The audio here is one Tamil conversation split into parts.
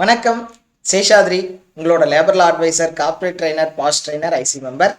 வணக்கம். சேஷாத்ரி உங்களோட labour law advisor corporate trainer POSH trainer IC member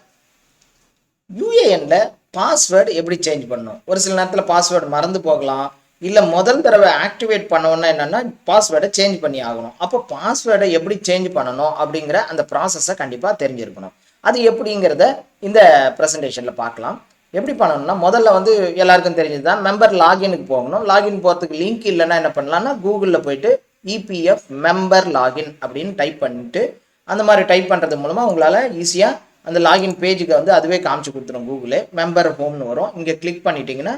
யூஏஎனில் password எப்படி சேஞ்ச் பண்ணணும்? ஒரு சில நேரத்தில் பாஸ்வேர்டு மறந்து போகலாம். இல்லை முதல் தடவை ஆக்டிவேட் பண்ணோன்னா என்னென்னா பாஸ்வேர்டை சேஞ்ச் பண்ணி ஆகணும். அப்போ பாஸ்வேர்டை எப்படி சேஞ்ச் பண்ணணும் அப்படிங்கிற அந்த ப்ராசஸை கண்டிப்பாக தெரிஞ்சிருக்கணும். அது எப்படிங்கிறத இந்த ப்ரெசன்டேஷனில் பார்க்கலாம். எப்படி பண்ணணும்னா முதல்ல வந்து எல்லாருக்கும் தெரிஞ்சது தான் மெம்பர் லாகினுக்கு போகணும். லாகின் போகிறதுக்கு லிங்க் இல்லைன்னா என்ன பண்ணலாம்னா கூகுளில் போயிட்டு இபிஎஃப் மெம்பர் லாகின் அப்படின்னு டைப் பண்ணிட்டு அந்த மாதிரி டைப் பண்ணுறது மூலமாக உங்களால் ஈஸியாக அந்த லாகின் பேஜுக்கு வந்து அதுவே காமிச்சு கொடுத்துரும் கூகுளே மெம்பர் ஹோம்னு வரும். இங்கே கிளிக் பண்ணிட்டீங்கன்னா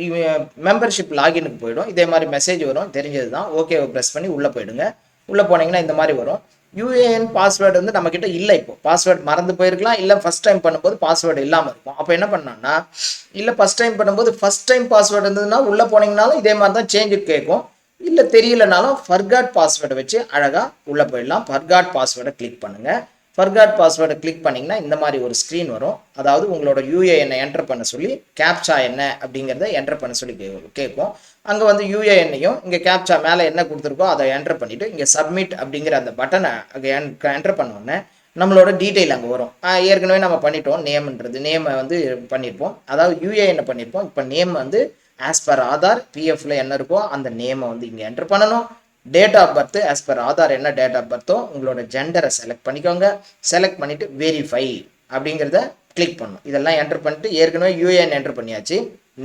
நீங்கள் மெம்பர்ஷிப் லாகினுக்கு போயிடும். இதே மாதிரி மெசேஜ் வரும். தெரிஞ்சது தான் ஓகேவை ப்ரெஸ் பண்ணி உள்ளே போயிடுங்க. உள்ளே போனீங்கன்னா இந்த மாதிரி வரும். யூஏஎன் பாஸ்வேர்டு வந்து நம்மக்கிட்ட இல்லை இப்போ. பாஸ்வேர்டு மறந்து போயிருக்கலாம். இல்லை ஃபஸ்ட் டைம் பண்ணும்போது பாஸ்வேர்டு இல்லாமல் இருக்கும். அப்போ என்ன பண்ணான்னா இல்லை ஃபஸ்ட் டைம் பண்ணும்போது ஃபஸ்ட் டைம் பாஸ்வேர்டு இருந்ததுன்னா உள்ளே போனீங்கனாலும் இதே மாதிரி தான் சேஞ்சு கேட்கும். இல்லை தெரியலனாலும் ஃபர்காட் பாஸ்வேர்டை வச்சு அழகாக உள்ளே போயிடலாம். ஃபர்காட் பாஸ்வேர்டை கிளிக் பண்ணுங்கள் ஃபர்காட் பாஸ்வேர்டை கிளிக் பண்ணிங்கன்னா இந்த மாதிரி ஒரு ஸ்க்ரீன் வரும். அதாவது உங்களோட யூஏஎன்னை என்டர் பண்ண சொல்லி கேப்சா என்ன அப்படிங்கிறத என்டர் பண்ண சொல்லி கே கேட்கும் அங்கே வந்து யூஏஎன்னையும் இங்கே கேப்சா மேலே என்ன கொடுத்துருக்கோ அதை என்டர் பண்ணிவிட்டு இங்கே சப்மிட் அப்படிங்கிற அந்த பட்டனை அங்கே என்டர் பண்ணோன்னே நம்மளோட டீட்டெயில் அங்கே வரும். ஏற்கனவே நம்ம பண்ணிட்டோம். நேம்ன்றது நேமை வந்து பண்ணியிருப்போம் அதாவது யூஏஎன்னை பண்ணியிருப்போம் இப்போ நேம் வந்து ஆஸ் பர் ஆதார் பிஎஃப்ல என்ன இருக்கோ அந்த நேமை வந்து இங்கே என்டர் பண்ணணும். Date of birth as per Aadhaar என்ன டேட் ஆஃப் பர்த்தோ உங்களோட ஜெண்டரை செலக்ட் பண்ணிக்கோங்க. செலக்ட் பண்ணிவிட்டு வெரிஃபை அப்படிங்கிறத கிளிக் பண்ணும் இதெல்லாம் என்டர் பண்ணிட்டு ஏற்கனவே யூஏஎன் என்டர் பண்ணியாச்சு.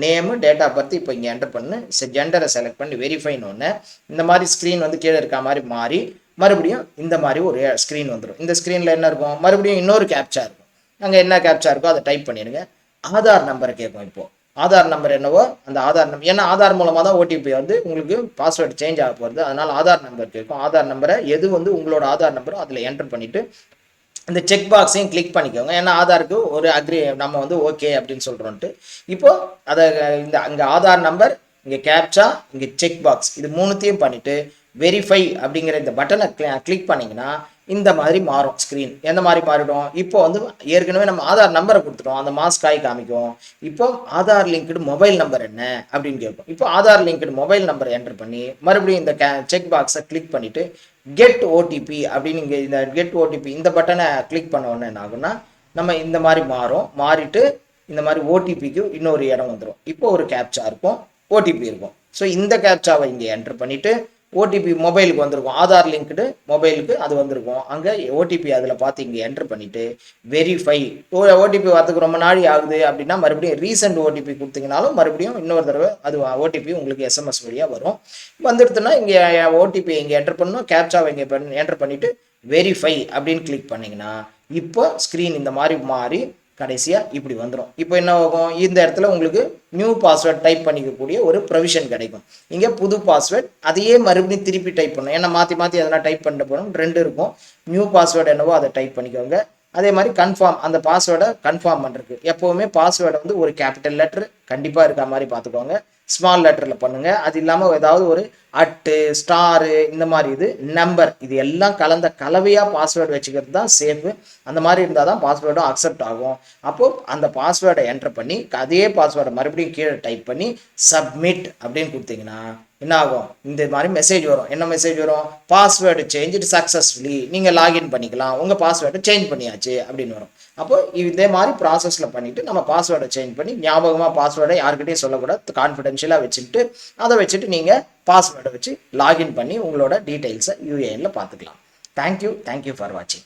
நேமு டேட் ஆஃப் பர்த் இப்போ இங்கே என்டர் பண்ணு. ஜெண்டரை செலக்ட் பண்ணி வெரிஃபைன்னு ஒன்று இந்த மாதிரி ஸ்க்ரீன் வந்து கீழே இருக்க மாதிரி மாறி மறுபடியும் இந்த மாதிரி ஒரு ஸ்க்ரீன் வந்துடும் இந்த ஸ்க்ரீனில் என்ன இருக்கும்? மறுபடியும் இன்னொரு கேப்சா இருக்கும். அங்கே என்ன கேப்சா இருக்கோ அதை டைப் பண்ணிடுங்க. ஆதார் நம்பரை கேட்கும் இப்போது ஆதார் நம்பர் என்னவோ அந்த ஆதார் நம்பர் ஏன்னா ஆதார் மூலமாக தான் ஓடிபி வந்து உங்களுக்கு பாஸ்வேர்டு சேஞ்ச் ஆக போகிறது அதனால் ஆதார் நம்பர் கேட்கும். ஆதார் நம்பரை எது வந்து உங்களோட ஆதார் நம்பரோ அதில் என்டர் பண்ணிவிட்டு இந்த செக் பாக்ஸையும் கிளிக் பண்ணிக்கோங்க. ஏன்னா ஆதாருக்கு ஒரு அக்ரி நம்ம வந்து ஓகே அப்படின்னு சொல்கிறோன்ட்டு இப்போது அதை இந்த அங்கே ஆதார் நம்பர் இங்கே கேப்சா இங்கே செக் பாக்ஸ் இது மூணுத்தையும் பண்ணிவிட்டு வெரிஃபை அப்படிங்கிற இந்த பட்டனை கிளிக் பண்ணிங்கன்னா இந்த மாதிரி மாறும் ஸ்க்ரீன் எந்த மாதிரி மாறிடும்? இப்போ வந்து ஏற்கனவே நம்ம ஆதார் நம்பரை கொடுத்துட்டோம். அந்த மாஸ்க் ஆகி காமிக்கும். இப்போ ஆதார் லிங்க்டு மொபைல் நம்பர் என்ன அப்படின்னு கேட்கும் இப்போ ஆதார் லிங்க்டு மொபைல் நம்பரை என்டர் பண்ணி மறுபடியும் இந்த கே செக் பாக்ஸை கிளிக் பண்ணிவிட்டு கெட் ஓடிபி அப்படின்னு இங்கே இந்த கெட் ஓடிபி இந்த பட்டனை கிளிக் பண்ண உடனே என்ன ஆகும்னா நம்ம இந்த மாதிரி மாறும். மாறிட்டு இந்த மாதிரி ஓடிபிக்கு இன்னொரு இடம் வந்துடும் இப்போ ஒரு கேப்சா இருக்கும். ஓடிபி இருக்கும். ஸோ இந்த கேப்சாவை இங்கே என்டர் பண்ணிவிட்டு ஓடிபி மொபைலுக்கு வந்திருக்கும். ஆதார் லிங்க்டு மொபைலுக்கு அது வந்திருக்கும். அங்கே ஓடிபி அதில் பார்த்து இங்கே என்டர் பண்ணிவிட்டு வெரிஃபை ஓடிபி வரதுக்கு ரொம்ப நாளி ஆகுது அப்படின்னா மறுபடியும் ரீசெண்ட் ஓடிபி கொடுத்தீங்கனாலும் மறுபடியும் இன்னொரு தடவை அது ஓடிபி உங்களுக்கு எஸ்எம்எஸ் வழியாக வரும். வந்துடுதுன்னா இங்கே ஓடிபி இங்கே என்டர் பண்ணணும். கேப்சாவை இங்கே என்டர் பண்ணிவிட்டு வெரிஃபை அப்படின்னு கிளிக் பண்ணிங்கன்னா இப்போ ஸ்க்ரீன் இந்த மாதிரி மாறி கடைசியாக இப்படி வந்துடும் இப்போ என்ன ஆகும்? இந்த இடத்துல உங்களுக்கு நியூ பாஸ்வேர்ட் டைப் பண்ணிக்கக்கூடிய ஒரு ப்ரொவிஷன் கிடைக்கும். இங்கே புது பாஸ்வேர்ட் அதையே மறுபடியும் திருப்பி டைப் பண்ணணும். ஏன்னா மாற்றி மாற்றி எதனா டைப் பண்ணிட்டு போகணும். ரெண்டு இருக்கும். நியூ பாஸ்வேர்டு என்னவோ அதை டைப் பண்ணிக்கோங்க. அதே மாதிரி கன்ஃபார்ம் அந்த பாஸ்வேர்டை கன்ஃபார்ம் பண்ணுறதுக்கு எப்போவுமே பாஸ்வேர்டை வந்து ஒரு கேபிட்டல் லெட்டர் கண்டிப்பாக இருக்க மாதிரி பார்த்துக்கோங்க. ஸ்மால் லெட்டரில் பண்ணுங்கள் அது இல்லாமல் ஏதாவது ஒரு அட்டு ஸ்டாரு இந்த மாதிரி இது நம்பர் இது எல்லாம் கலந்த கலவையாக பாஸ்வேர்டு வச்சுக்கிறது தான் சேஃபு அந்த மாதிரி இருந்தால் தான் பாஸ்வேர்டும் அக்செப்ட் ஆகும். அப்போது அந்த பாஸ்வேர்டை என்டர் பண்ணி அதே பாஸ்வேர்டை மறுபடியும் கீழே டைப் பண்ணி சப்மிட் அப்படின்னு கொடுத்தீங்கன்னா என்ன ஆகும்? இந்த மாதிரி மெசேஜ் வரும். என்ன மெசேஜ் வரும்? பாஸ்வேர்டு சேஞ்ச் சக்ஸஸ்ஃபுல்லி நீங்கள் லாகின் பண்ணிக்கலாம். உங்கள் பாஸ்வேர்டை சேஞ்ச் பண்ணியாச்சு அப்படின்னு வரும். அப்போ இதே மாதிரி ப்ராசஸில் பண்ணிவிட்டு நம்ம பாஸ்வேர்டை சேஞ்ச் பண்ணி ஞாபகமாக பாஸ்வேர்டை யாருக்கிட்டையும் சொல்லக்கூடாது கான்ஃபிடென்ஷியலாக வச்சுட்டு அதை வச்சுட்டு நீங்கள் பாஸ்வேர்டை வச்சு லாகின் பண்ணி உங்களோட டீட்டெயில்ஸை யூஏஎனில் பார்த்துக்கலாம். தேங்க்யூ தேங்க்யூ ஃபார் வாட்சிங்